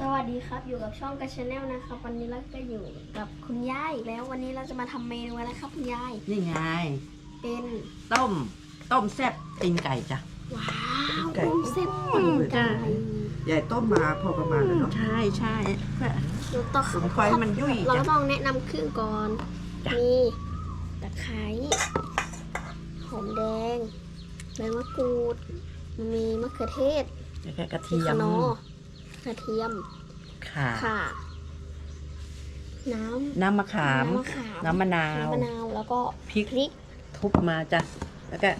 สวัสดีครับ อยู่กับช่องกัชแนลนะครับ วันนี้เราก็อยู่กับคุณย่าอีกแล้ววันนี้เราจะมาทำเมนูอะไรครับคุณยาย นี่ไง เป็นต้ม ต้มแซ่บตีนไก่จ้ะ ว้าวไก่ ต้มเส้นตีนไก่ยายต้มมาพอประมาณแล้วเนาะ ใช่ใช่หนูต้องสมไฟมันยุ่ยเราจ้ะก็ต้องแนะนำเครื่องก่อนจ้ะ มีตะไคร้หอมแดงใบมะกรูด มีมะเขือเทศแล้วก็กระมีเทียคะมน้อ กระเทียมข่าค่ะ น้ำน้ำมะขาม น้ำมะขามน้ำมะนาว น้ำมะนาวแล้วก็พริก พริก ทุบมาจ้ะ แล้วก็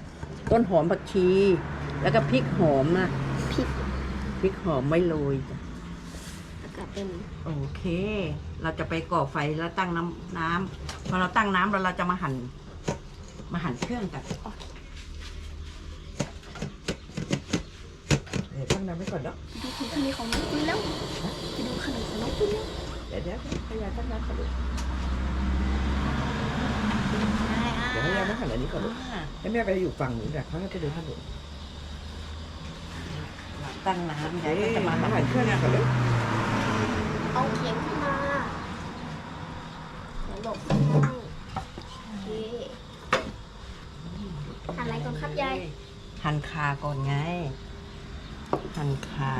ต้นหอมผักชี แล้วก็พริกหอมนะพริกพริกหอมไม่โรยจ้ะแล้วก็เป็นโอเค เราจะไปก่อไฟแล้วตั้งน้ำน้ำพอเราตั้งน้ำแล้วเราจะมาหั่น มาหั่นเครื่องกันเดี๋ ยวตั้งน้ำไว้ก่อนเนาะดูคุณขนมของน้องปุ้ยแล้วไปดูขนมของน้องปุ้ยแล้วเดี๋ยวเดี๋ยวให้ยายตั้งน้ำก่อนลูกเดี๋ยวให้ยายมาหันอันนี้ก่อนลูกให้แม่ไปอยู่ฝั่งนู้นแต่เขาให้ไปเดินถนนตั้งน้ำเดี๋ยวจะมาหันเครื่องก่อนลูกเอาเขียงขึ้นมาหลบหันอะไรก่อนครับยายหันคาก่อนไง หั่นคา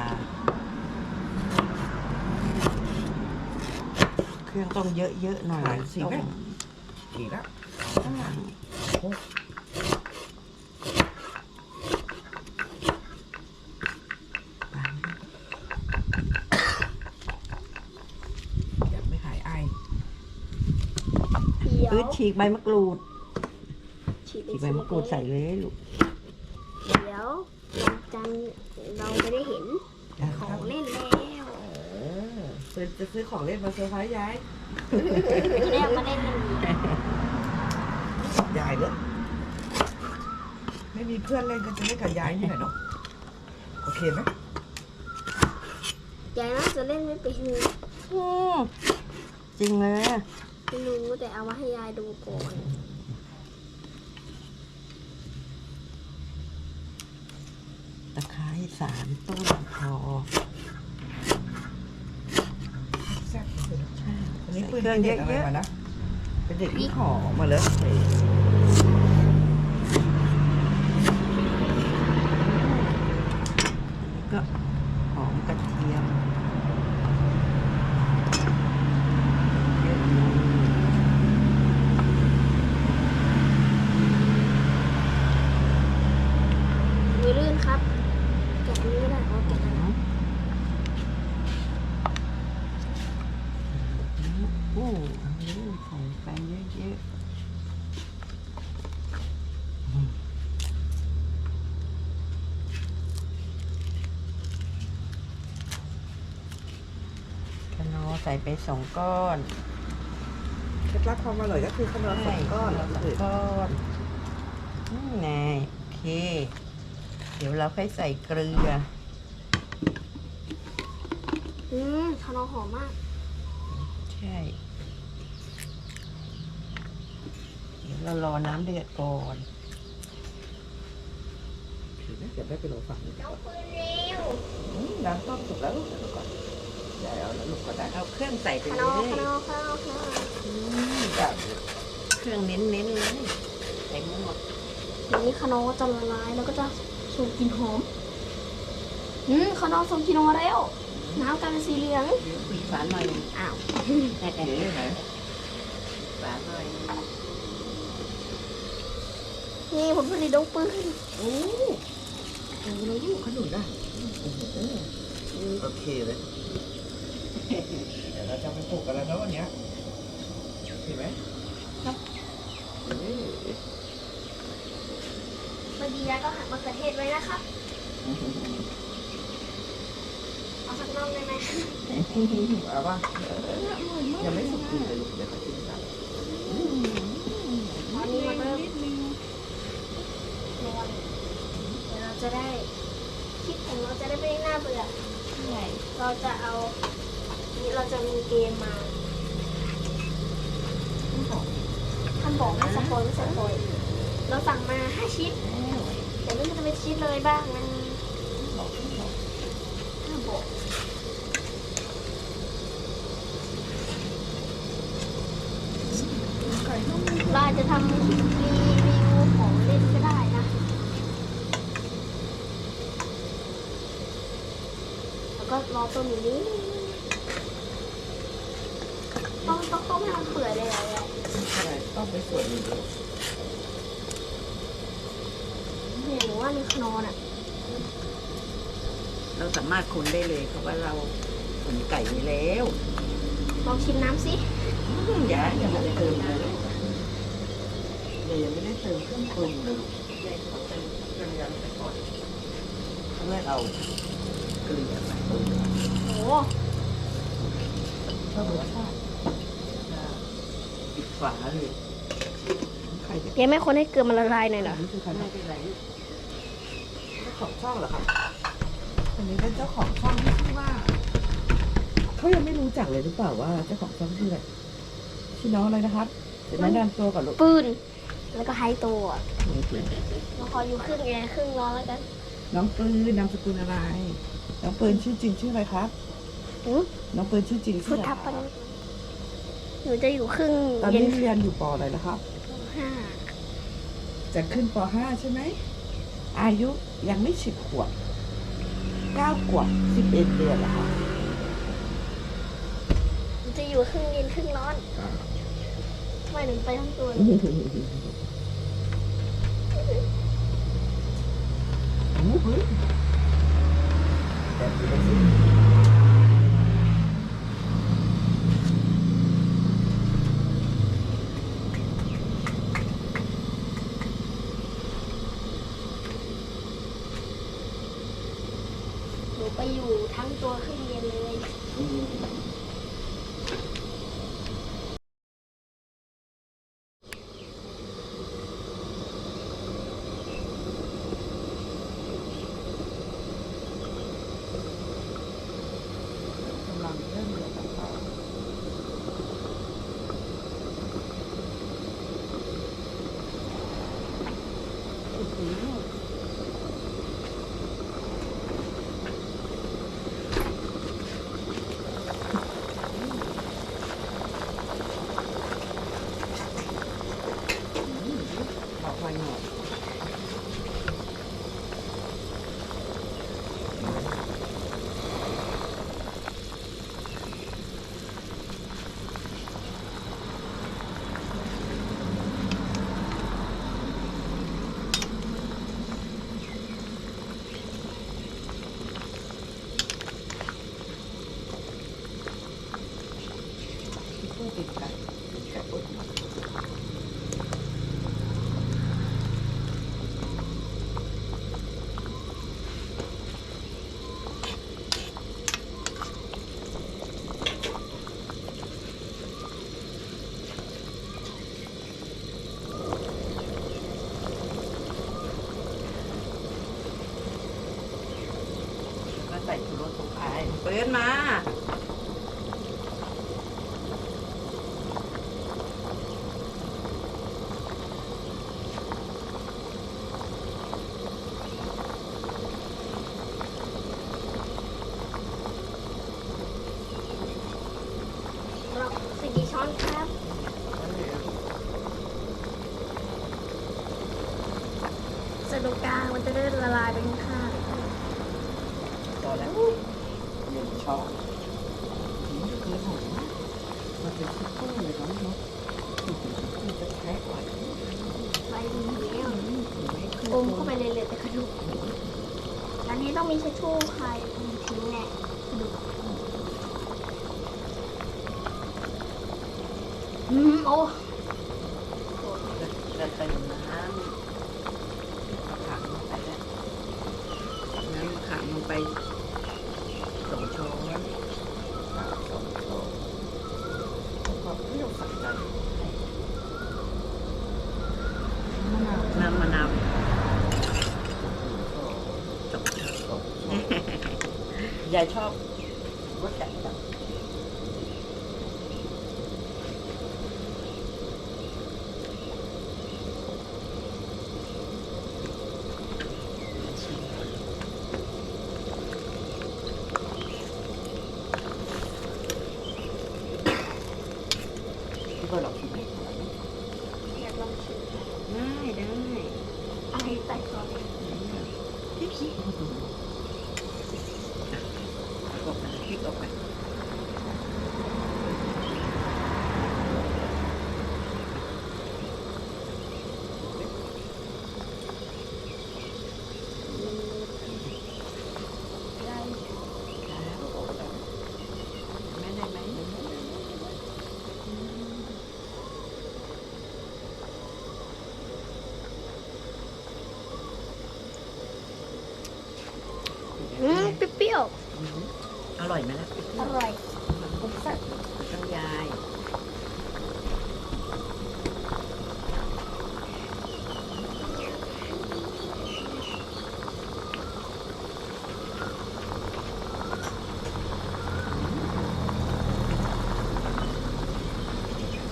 เครื่องต้องเยอะๆหน่อยสี่ต้แม่องสี่แล้วอยากไม่หายไอเดี๋ยวปื้ดฉีกใบมะกรูดฉีกฉีกใบมะกรูดใส่เลยลูก เดี๋ยววันจันทร์ เราจะได้เห็นของเล่นแล้วเออซื้อจะซื้อของเล่นมาเซอร์ไพรส์ยายจะได้เอามาเล่นกันอีกยายเลยไม่มีเพื่อนเล่นก็จะเล่นกับยายนี่แหละเนาะโอเคไหมยายน่าจะเล่นไม่เป็นอืมจริงเลยไม่รู้แต่เอามาให้ยายดูก่อน ตะไคร้สามต้นพอแซ่บที่สุดใช่อันนี้ใส่ปืนเครื่องเป็นเยเด็กอะไรอะมานะเป็นเด็กที่ห่อออกมาเลย ๆก็หอมกระเทียมเยอะอยู่ มือลื่นครับ แกะอันนี้ไม่ได้เอาแกะอันนั้น โอ้เอาเลยใส่ไปเยอะๆอืมคะนอ ใส่ไปสองก้อนเคล็ดลับความอร่อยก็คือขนมสองก้อนสองก้อนนี่ไงโอเค เดี๋ยวเราค่อยใส่เกลือ อืมขนมหอมมาก ใช่ เดี๋ยวเรารอน้ำเดือดก่อนถือนะเดี๋ยวแม่ไปรอฝั่งนี้น้องปืนเร็วอืมน้ำต้มสุกแล้วลูกเดี๋ยวลูกก่อน ยายเอาแล้วลูกก็ได้เอาเครื่องใส่ไปขเลนมยขนมขนมขนมได้เครื่องเน้นๆเลยใส่หมดทีนี้ขนมก็จะละลายแล้วก็จะส่งกลิ่นหอม อืมขนมส่งกลิ่นออกมาแล้ว น้ำกลายเป็นสีเหลืองปิดฝาหน่อยอ้าวแต่แต่เดี๋ยวไหนฝาหน่อยนี่ผลผลิตน้องปืนโอ้โอ้แล้วลูกขนุนน่ะโอ้โหโอเคเลย เดี๋ยวเราจะไปปลูกกันแล้วนะวันเนี้ยเห็นไหมครับเอ๊ะเมื่อกี้ยายก็หักมะเขือเทศไว้นะครับเอาสักน่องได้ไหมเอาป่ะยังไม่สุกดีเลยลูกเดี๋ยวขอชิมกันตอนนี้มันเริ่มนวลเดี๋ยวเราจะได้คลิปของเราจะได้ไม่น่าเบื่อเราจะเอานี่ เราจะมีเกมมาท่านบอกไม่สปอยไม่สปอยเราสั่งมาห้าชิ้นแต่ไม่รู้จะเป็นชิ้นเลยบ้างมันห้าบกเราจะทำรีวิวของเล่นก็ได้นะแล้วก็รอตัวนี้ ต้องไปส่วนหนึ่งด้วยเนี่ยหนูว่าในขนอนอะเราสามารถคนได้เลยเพราะว่าเราคนไก่ไว้แล้วลองชิมน้ำสิอืมอย่าอย่ามาเติมเลยเดี๋ยวยังไม่ได้เติมเครื่องปรุงเลยยายขอเติมเครื่องยำไปก่อนเพื่อเอาเกลือใส่ลงไปโอ้เพิ่มรสชาติปิดฝาเลย ใครจะยังไม่คนให้เกลือมันละลายหน่อยเหรอนี่คือใครไม่เป็นไรเจ้าของช่องเหรอครับอันนี้เป็นเจ้าของช่องที่ชื่อว่าเขายังไม่รู้จักเลยหรือเปล่าว่าเจ้าของช่องชื่ออะไรชื่อน้องอะไรนะครับเดี๋ยวแนะนำตัวก่อนลูกปืน แล้วก็ไฮโตอะเราขออยู่ครึ่งแอร์ครึ่งร้อนแล้วกัน น้องปืนนามสกุลอะไร น้องปืนชื่อจริงชื่ออะไรครับอือน้องปืนชื่อจริงพุชื่อทอะไรธปันหนูจะอยู่ครึ่งตอนเย็นนี้เรียนอยู่ปอะไรนะครับ ห้าจะขึ้นป .5 ใช่ไหม อายุยังไม่สิบขวบเก้าขวบสิบเอ็ดเดือนแล้วค่ะหนูจะอยู่ครึ่งเย็นครึ่งร้อนทำไมหนูไปทั้งตัวเลยแบบนี้เลยสิ มีเช็ดชู่ใครทิ้งแน่กระดูกอืมโอ้ จะเติมน้ำมะขามลงไปแล้วน้ำมะขามลงไปสองช้อน สามสองช้อนความเปรี้ยวสักใจมะนาว น้ำมะนาว สอง สองช้อน สองช้อน ยาย ชอบรสจัดจัดพี่เบิร์ดลองชิมไหม อยากลองชิม ได้ได้ อะไรใส่ซอส พี่พี่ ก็ อร่อยไหมล่ะอร่อยผมสักต้องยาย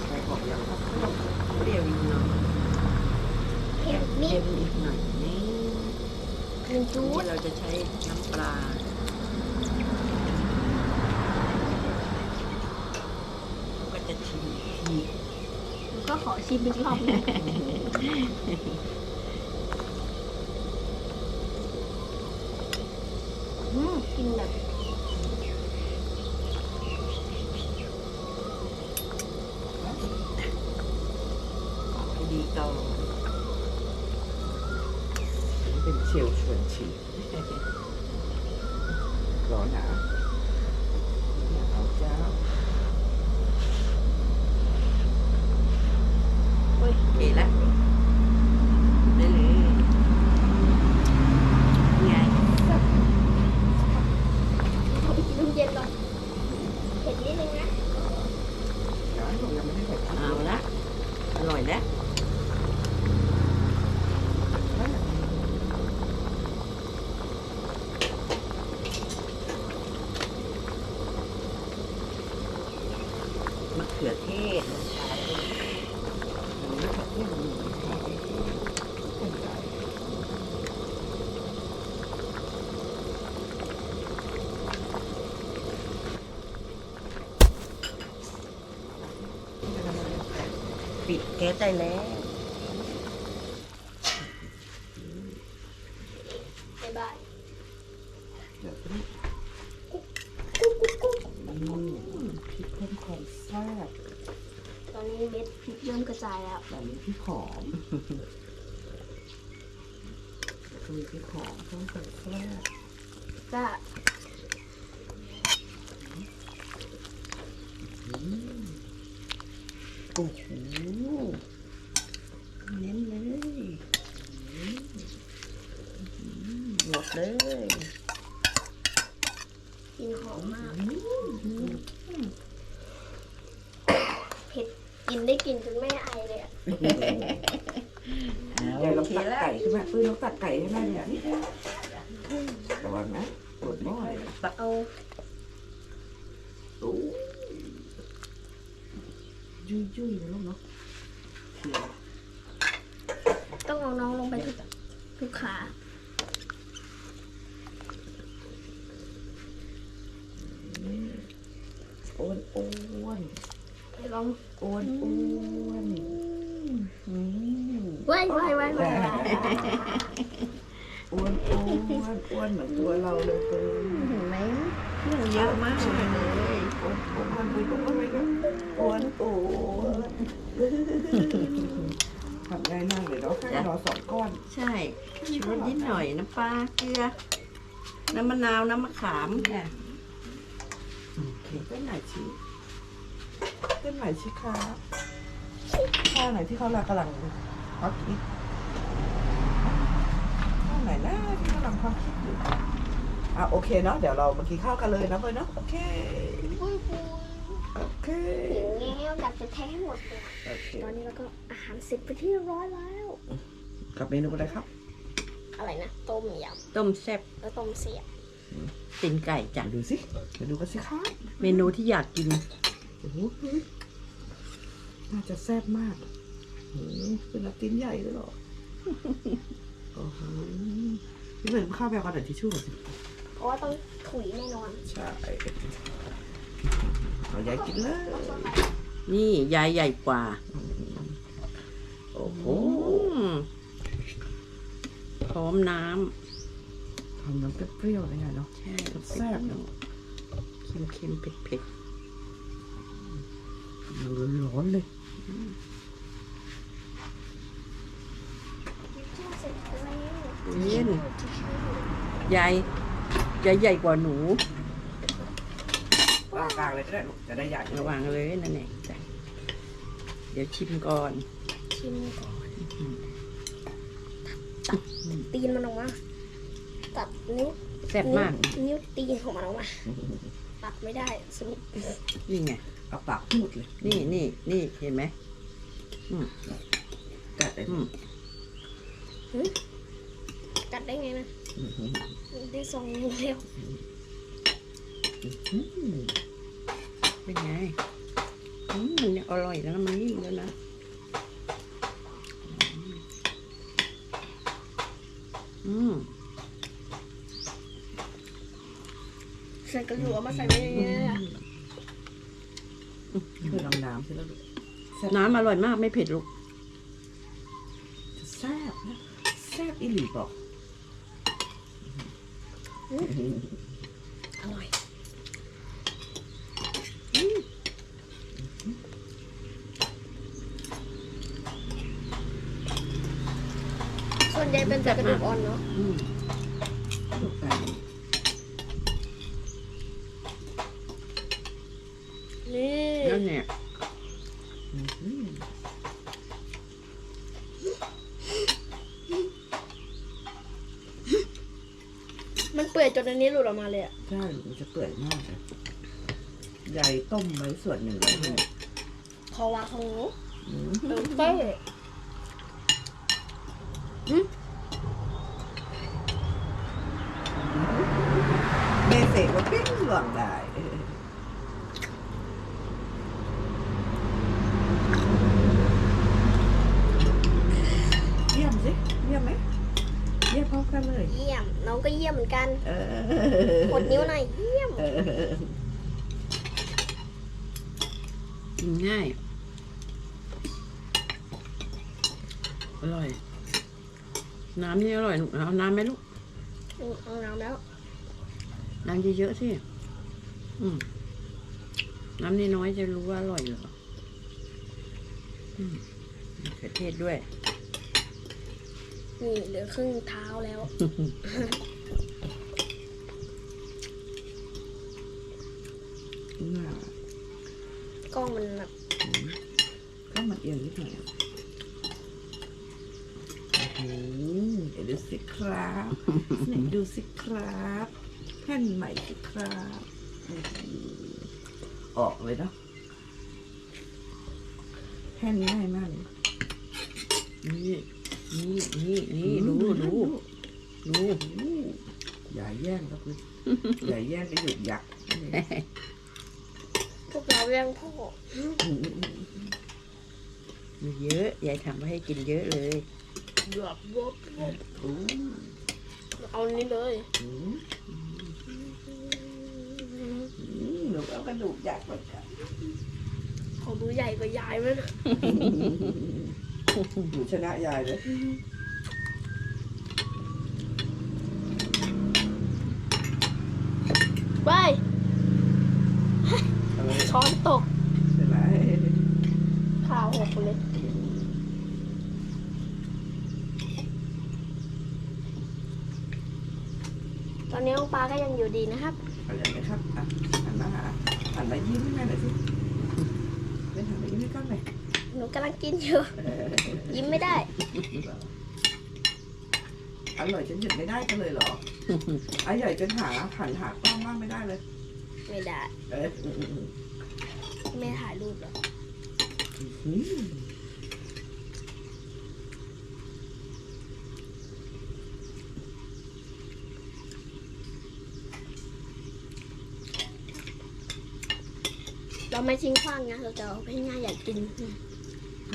ใครบอกยัง เปรี้ยวอีกหน่อย เผ็ดนิ เค็ ด มอีกหน่อยนี่ หนึ่งจู ที่ ด เราจะใช้น้ำปลา ก็จะชิมอีกที ผมก็ขอชิมอีกรอบหนึงอืมกินแบบ ให้ดีก่อนเป็นเชลชวนชีร้อนหนาเอาเจ้า โอเคแล้วได้เลยไง น้ำเย็นก่อนเผ็ดนิดนึงนะ ยังยังไม่ได้ใส่พริก เอาละอร่อยแล้วมะ เทศปิดแก๊สได้แล้ว บ๊ายบาย เดี๋ยวนี้ กุ๊กกุ๊กกุ๊ก อืมพริกเพิ่มความแซ่บ ตอนนี้เม็ดพริกเริ่มกระจายแล้ว แบบนี้พริกหอมคือพริกหอมเพิ่มความแซ่บ ก็ โอ้โหเน้นเลยหมด เลยกลินหอมมากเผ็ดกินได้กลินจนไม่ไอเลยอะเดี๋ยวเราโอเคตักแล้วไก่ขึ้นมาปื้อเราตักไก่ให้แม่เนี่ยระวังนะปวดหม้อเลยเอาโอ้ยยุ่ยยุ่ยๆนะลูกเนาะเขียวต้องเอาน้องลงไปทุกทุกขา อ้วนอ้วน ลอง อ้วนอ้วนอืม ไว้ไว้ไว้ไว้ อ้วนอ้วนอ้วนเหมือน ตัวเราเลยเกินเห็นไหมเรื่องเยอะมากเลยอ้วนอ้วนอ้วนอ้วนอ้วนอ้วนอ้วนทำง่ายมากเลยเนาะแค่เราสองก้อน ใช่ชูรสนิดหน่อยน้ำปลาเกลือ น้ำมะนาว น้ำมะขามค่ะเต้นหนชีเต้นหนชีครับท่าไหนที่เขากำลังฮอตฮิตท่าไหนนะ ที่กำลังฮอตฮิตอยู่อะโอเคเนาะเดี๋ยวเรามากินข้าวกันเลยนะเพื่อนเนาะโอเคปุ้ยปุ้ยโอเคอย่างเงี้ยอยากจะแท้ให้หมดเลยโอเคตอนนี้เราก็อาหารเสร็จไปที่เรียบร้อยแล้วกับเมนูอะไรครับ อะไรนะต้มยต้มแซ่บำแล้วต้มเสียบตีนไก่จ้ะดูสิมาดูกันสิครับเมนูที่อยากกินโอ้โหน่าจะแซ่บมากอืมเป็นนักติ้นใหญ่เลยเหรอโอ้โห พี่เหมือนข้าวแบบกระดาษทิชชู่หน่อยสิเพราะว่าต้องถุยแน่นอนใช่เอายายกินเลยนี่ยายใหญ่กว่า โอ้โหอืมพร้อมน้ทำน้ำเปรี้ยวๆเลยอะเนาะำใช่แซ่บเนาะเค็มเค็มๆเผ็ดเผ็ดดูร้อนๆเลย เสร็จแล้ว ๆเย็นยายยายใหญ่กว่าหนูวางกลางเลยก็ได้ลูกจะได้ใหญ่ระวังเลยนั่นเองจ้ะเดี๋ยวชิมก่อนชิมก่อนตัดตีนมันออกมาตัดนิ้วแซ่บมาก นิ้วตีของมันออกมาตัดไม่ได้สนุกนี่ไงเอาปากพูดเลย นี่นี่นี่เห็นไหมกัดได้อืมกัด ได้ไงนะอื้อหือได้สองนิ้วเร็วอื้อหือเป็นไงอืมมันยังอร่อยแล้วนะมันนิ่มแล้วนะอืมใส่กระดูกเอามาใส่ไว้ในนี้เลยอะเพื่อลำน้ำใช่แล้วลูกน้ำอร่อยมากไม่เผ็ดลูกแซ่บนะแซ่บอีหลีบอก อร่อยส่วนใหญ่เป็นแต่กระดูกอ่อนเนาะ อืม ลูกไก่ นี่ นั่นเนี่ย อื้อหือ มันเปื่อยจ นอันนี้หลุดออกมาเลยอะใช่มันจะเปื่อยมากเลยใหญ่ต้มไว้ส่วนหนึ่งแล้วเนี่ยขอวางของหนูอืมเออเต้เบเสกว่าปิ้งหลวงได้เยี่ยมสิเยี่ยมไหมเยี่ยมพร้อมกันเลย เยี่ยม น้องก็เยี่ยมเหมือนกันเออกดนิ้วหน่อย เยี่ยม เออกินง่าย อร่อย น้ำนี่อร่อยลูกเอาน้ำไหมลูก เอาน้ำแล้ว น้ำเยอะๆสิอืมน้ำนี่น้อยจะรู้ว่าอร่อยเหรออืมมะเขือเทศด้วย นี่เหลือครึ่งเท้าแล้ว น่ากล้องมันแบบก็มันเอียงนิดหน่อยอะโอ้โหเดี๋ยวดูสิครับไหนดูสิครับแผ่นใหม่สิครับโอ้โหออกเลยเนาะแผ่นง่ายมากเลยนี่ นี่นี่นี่ดูดูดูอย่าแย่งครับคุณอย่าแย่งไปหยุดยักษ์พวกเราแย่งพ่อมีเยอะยายทำไว้ให้กินเยอะเลยเดือบวบวบอู้เอาอันนี้เลยหูหนูเอากระดูกยักษ์มาจับของดูใหญ่กว่ายายไหมนะ หนูชนะยายเลยไปอะไรช้อนตกเป็นไรข่าวหกเลยตอนนี้น้องปลาก็ยังอยู่ดีนะครับ อะไรนะครับอะหันมาหาหันมายิ้ม กำลังกินอยู่เออยิ้มไม่ได้ อร่อยจนหยุดไม่ได้กันเลยเหรออร่อยจนหาหันหากล้องบ้างไม่ได้เลย ไม่ได้ เอออืมอืมอืมไม่ถ่ายรูปหรอกอืมเราไม่ทิ้งขว้างนะเราจะเอาให้ง่ายอยากกิน แ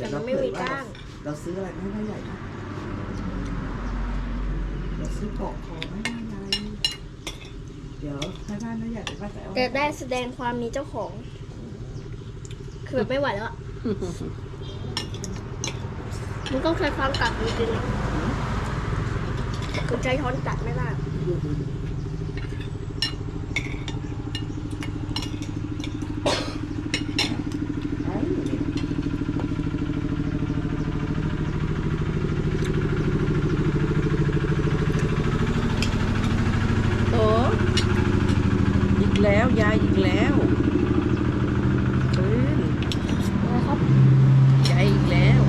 ต่มันไม่มีกล้างเราซื้ออะไรมาให้พ่อใหญ่นะเราซื้อกรอกคอให้พ่อใหญ่เดี๋ยวให้บ้านพ่อใหญ่ไปป้าแต่เอาแต่ได้แสดงความมีเจ้าของ คือแบบไม่ไหวแล้วอะมันต้องใช้ความกัดจริงๆอะคือใช้ช้อนกัดไม่ได้ กแล้ว ยายอีกแล้วตื่นครับยายอีกแล้ว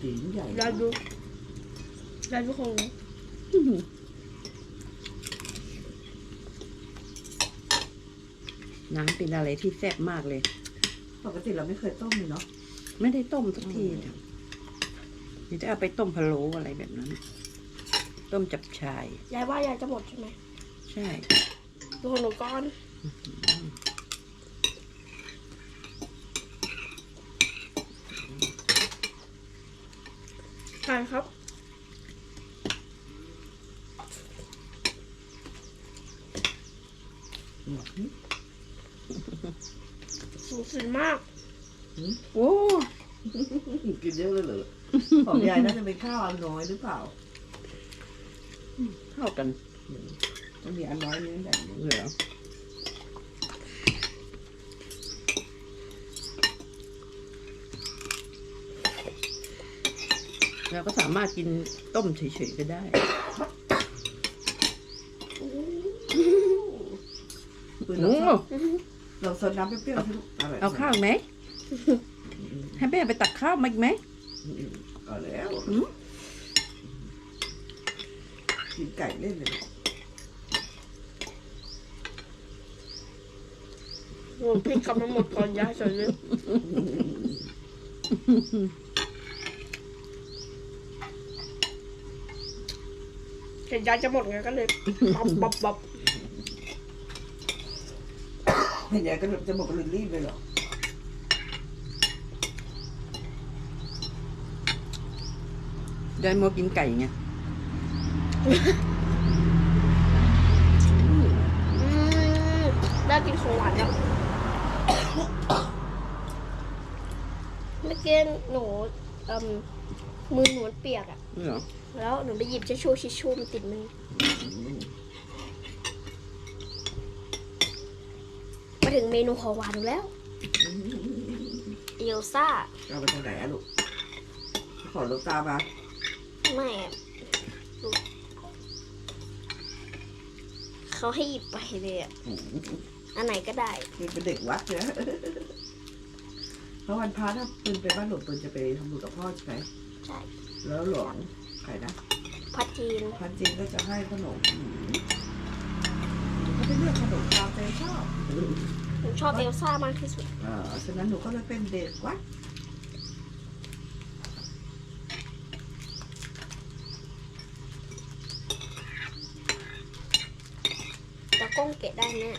ตีนใหญ่ ยายดูยายดูของ อะไรที่แซ่บมากเลย ปกติเราไม่เคยต้มเลยเนาะ ไม่ได้ต้มสักทีเดียวนี่จะเอาไปต้มพะโล้อะไรแบบนั้น ต้มจับชาย ยายว่ายายจะหมดใช่ไหมใช่ดูของหนูก่อนใช่ครับอืม สูงสุดมาก โอ้ กินเยอะเลยเหรอ ของยายน่าจะเป็นข้าวอันน้อยหรือเปล่าเท่ากันมันมีอันน้อยนิดหน่อยเหรอเราก็สามารถกินต้มเฉยๆก็ได้ปืนโอ้ เราเราซดน้ำเปรี้ยวๆสิลูกอร่อยเอาข้าวไหม ให้แม่ไปตักข้าวมาอีกไหมอืมเอาแล้วอืมกินไก่เล่นเลยโอ้พี่กลับมาหมดก่อนยายเฉยเลยเห็นยายจะหมดไงก็เลยบับบับบับ เห็นยายก็จะบอกว่ารีบเลยเหรอยายโมกินไก่ไงอืมได้กินของหวานแล้วเมื่อกี้หนูเอิ่มมือหนูมันเปียกอะเหรอแล้วหนูไปหยิบทิชชู่ทิชชู่มันติดมือ มาถึงเมนูของหวานหนูแล้วเอลซ่าเอาไปทางไหนอะลูกขอลูกตามาไม่อะลูกเขาให้หยิบไปเลยอะอันไหนก็ได้ปืนเป็นเด็กวัดเนี่ยเพราะวันพระถ้าปืนไปบ้านหลวงปืนจะไปทำบุญกับพ่อใช่ไหมใช่ แล้วหลวงใครนะ พัดจีน พันจริงก็จะให้ขนม อืมก็ไปเลือกขนมตามใจชอบหนูชอบเอลซ่ามากที่สุด อ่าฉะนั้นหนูก็เลยเป็นเด็กวัดแต่กล้องเกะได้แน่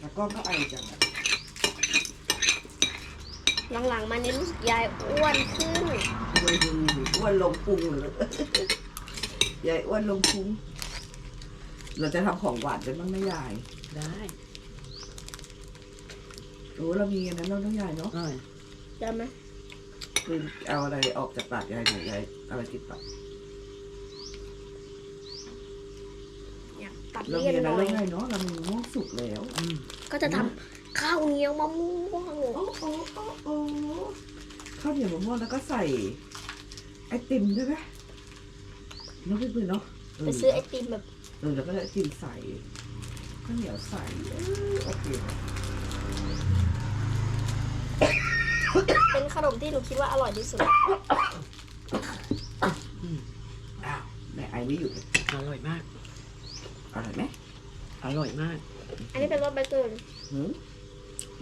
แล้วก็ก็ไอจังอะหลังๆมานี้รู้สึกยายอ้วนขึ้นอ้วนอ้วนลงพุงเลย ยายอ้วนลงพุงเราจะทำของหวานกันบ้างไหมยายได้โอ้เรามีอันนั้นเราต้องยายเนาะอ้อยได้ไหมคือเอาอะไรออกจากปากยายหน่อยยายอะไรติดปากอยากตัดเราเลี่ยมีนอันหนั้นน่อยแล้วไงเนาะเรามีม่วงสุกแล้ว อืมก็จะทำข้าวเหนียวมะม่วงโอ้โอ้โอ้โอ้ข้าวเหนียวมะม่วงแล้วก็ใส่ไอติมด้วยไหม น้องพี่ปืนเนาะเไปซื้อไอติมแบบเออแล้วก็ไอติมใส่ข้าวเหนียวใส่เออโอเคเป็นขนมที่หนูคิดว่าอร่อยที่สุด อ้าวแม่ไอไม่หยุดเลยอร่อยมาก อร่อยไหมอร่อยมาก อันนี้เป็นรสใบเตยหืม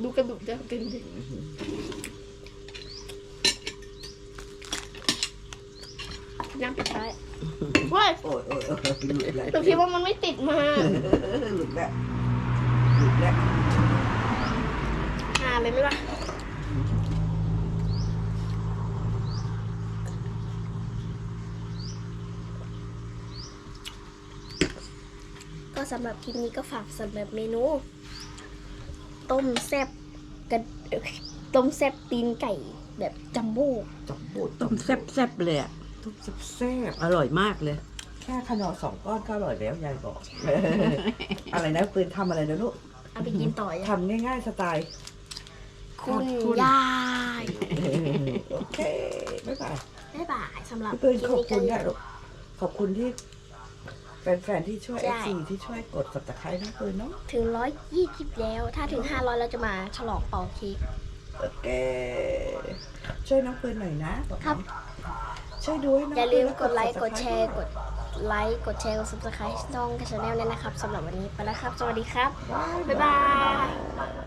ดูกระดูกจะเป็นดิน้ำปิดท้าย เว้ยโอ้ยโอ้ยโอ้ยหลุดแล้วหนูคิดว่ามันไม่ติดมาหลุดแล้วหลุดแล้วหาเลยไหมล่ะก็สำหรับคลิปนี้ก็ฝากสำหรับเมนู ต้มแซ่บกันต้มแซ่บตีนไก่แบบจัมโบ้จับบูดต้มแซ่บๆเลยอะ ต้มแซ่บอร่อยมากเลย ๆแค่ขนอสองก้อนก็อร่อยแล้วยายบอก อะไรนะปืนทำอะไรนะลูกเอาไปกินต่อยังทำง่ายๆสไตล์คุณคุณยายโอเคบ๊ายบาย บ๊ายบายสำหรับพี่ปืนคลิปขอบนี้คุกัณนนะลูกขอบคุณที่แฟนๆที่ช่วยใช่เอฟซีที่ช่วยกดสับตะไคร้นะปืนเนาะถึงร้อยยี่สิบแล้ว ถ้าถึงห้าร้อยเราจะมาฉลองเป่าเค้ก โอเคช่วยน้องเฟิร์นหน่อยนะครับ ช่วยดูให้น้องอย่าลืมเฟิร์นกดไลค์กดแชร์กกดไลค์กดแชร์กด subscribe ช่องกระชาแนลเนี่ยนะครับสำหรับวันนี้ไปแล้วครับ สวัสดีครับ บ๊ายบาย